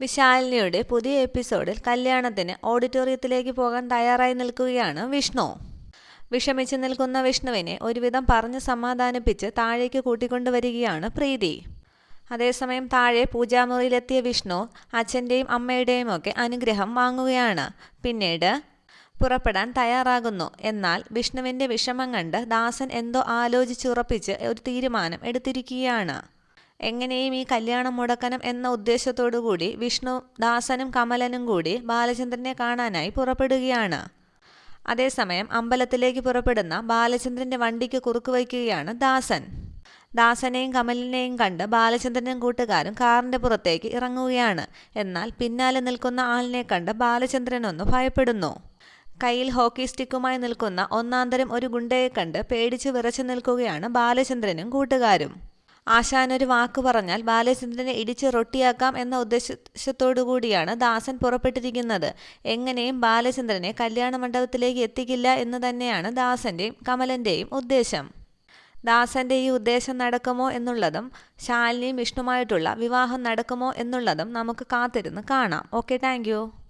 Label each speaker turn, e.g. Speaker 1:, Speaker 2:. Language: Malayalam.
Speaker 1: വിശാലിനിയുടെ പുതിയ എപ്പിസോഡിൽ കല്യാണത്തിന് ഓഡിറ്റോറിയത്തിലേക്ക് പോകാൻ തയ്യാറായി നിൽക്കുകയാണ് വിഷ്ണു. വിഷമിച്ച് നിൽക്കുന്ന വിഷ്ണുവിനെ ഒരുവിധം പറഞ്ഞ് സമാധാനിപ്പിച്ച് താഴേക്ക് കൂട്ടിക്കൊണ്ടുവരികയാണ് പ്രീതി. അതേസമയം താഴെ പൂജാമുറിയിലെത്തിയ വിഷ്ണു അച്ഛന്റെയും അമ്മയുടെയും ഒക്കെ അനുഗ്രഹം വാങ്ങുകയാണ്. പിന്നീട് പുറപ്പെടാൻ തയ്യാറാകുന്നു. എന്നാൽ വിഷ്ണുവിന്റെ വിഷമം കണ്ട് ദാസൻ എന്തോ ആലോചിച്ചുറപ്പിച്ച് ഒരു തീരുമാനം എടുത്തിരിക്കുകയാണ്. എങ്ങനെയും ഈ കല്യാണം മുടക്കണം എന്ന ഉദ്ദേശത്തോടു കൂടി വിഷ്ണു ദാസനും കമലനും കൂടി ബാലചന്ദ്രനെ കാണാനായി പുറപ്പെടുകയാണ്. അതേസമയം അമ്പലത്തിലേക്ക് പുറപ്പെടുന്ന ബാലചന്ദ്രന്റെ വണ്ടിക്ക് കുറുക്ക് വയ്ക്കുകയാണ് ദാസൻ. ദാസനെയും കമലിനെയും കണ്ട് ബാലചന്ദ്രനും കൂട്ടുകാരും കാറിന്റെ പുറത്തേക്ക് ഇറങ്ങുകയാണ്. എന്നാൽ പിന്നാലെ നിൽക്കുന്ന ആളിനെ കണ്ട് ബാലചന്ദ്രനൊന്ന് ഭയപ്പെടുന്നു. കയ്യിൽ ഹോക്കി സ്റ്റിക്കുമായി നിൽക്കുന്ന ഒന്നാന്തരം ഒരു ഗുണ്ടയെ കണ്ട് പേടിച്ച് വിറച്ചു നിൽക്കുകയാണ് ബാലചന്ദ്രനും കൂട്ടുകാരും. ആശാൻ ഒരു വാക്ക് പറഞ്ഞാൽ ബാലചന്ദ്രനെ ഇടിച്ച് റൊട്ടിയാക്കാം എന്ന ഉദ്ദേശത്തോടു കൂടിയാണ് ദാസൻ പുറപ്പെട്ടിരിക്കുന്നത്. എങ്ങനെയും ബാലചന്ദ്രനെ കല്യാണ മണ്ഡപത്തിലേക്ക് എത്തിക്കില്ല എന്ന് തന്നെയാണ് ദാസന്റെയും കമലന്റെയും ഉദ്ദേശം. ദാസന്റെ ഈ ഉദ്ദേശം നടക്കുമോ എന്നുള്ളതും ശാലിനിയും വിഷ്ണുമായിട്ടുള്ള വിവാഹം നടക്കുമോ എന്നുള്ളതും നമുക്ക് കാത്തിരുന്ന് കാണാം. Okay thank